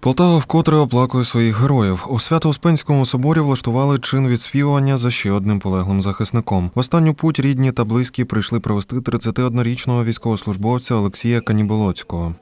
Полтава вкотре оплакує своїх героїв. У Свято-Успенському соборі влаштували чин відспівування за ще одним полеглим захисником. В останню путь рідні та близькі прийшли провести 31-річного військовослужбовця Олексія Каніболоцького.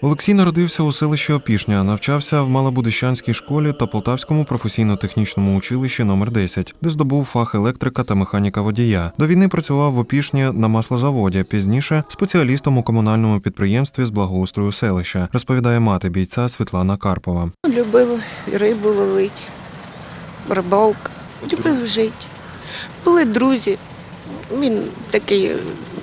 Олексій народився у селищі Опішня, навчався в Малобудищанській школі та Полтавському професійно-технічному училищі номер 10 де здобув фах електрика та механіка водія. До війни працював в Опішні на маслозаводі. Пізніше спеціалістом у комунальному підприємстві з благоустрою селища, розповідає мати бійця Світлана Карпова. Любив рибу ловити, рибалка, любив жити. Були друзі. Він такий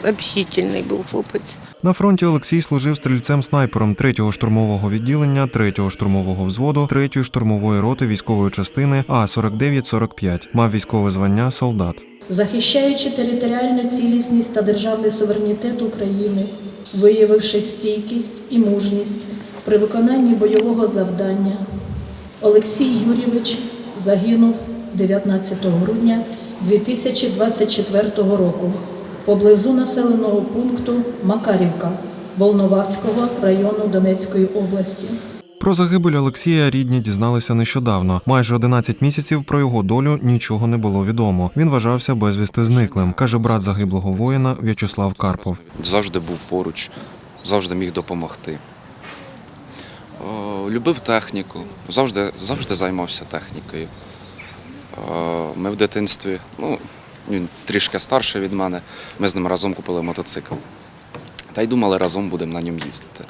общительний був хлопець. На фронті Олексій служив стрільцем-снайпером 3-го штурмового відділення, 3-го штурмового взводу, 3-ї штурмової роти військової частини А-49-45. Мав військове звання солдат. захищаючи територіальну цілісність та державний суверенітет України, виявивши стійкість і мужність при виконанні бойового завдання, Олексій Юрійович загинув 19 грудня 2024 року поблизу населеного пункту Макарівка Волноваського району Донецької області. Про загибель Олексія рідні дізналися нещодавно. Майже 11 місяців про його долю нічого не було відомо. Він вважався безвісти зниклим, каже брат загиблого воїна В'ячеслав Карпов. завжди був поруч, завжди міг допомогти. О, любив техніку, завжди, завжди займався технікою. О, ми в дитинстві, ну, він трішки старший від мене, ми з ним разом купили мотоцикл. Та й думали, разом будемо на ньому їздити.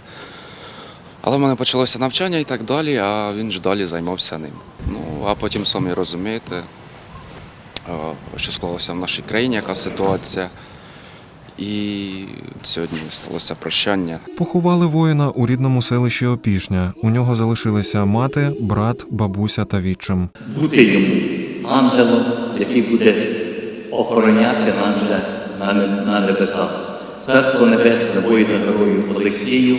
Але в мене почалося навчання і так далі, а він ж далі займався ним. Ну, а потім самі розумієте, що склалося в нашій країні, яка ситуація. І сьогодні сталося прощання. Поховали воїна у рідному селищі Опішня. У нього залишилися мати, брат, бабуся та відчим. бути йому ангелом, який буде охороняти нас вже на небесах. Царство Небесне воїну герою Олексію,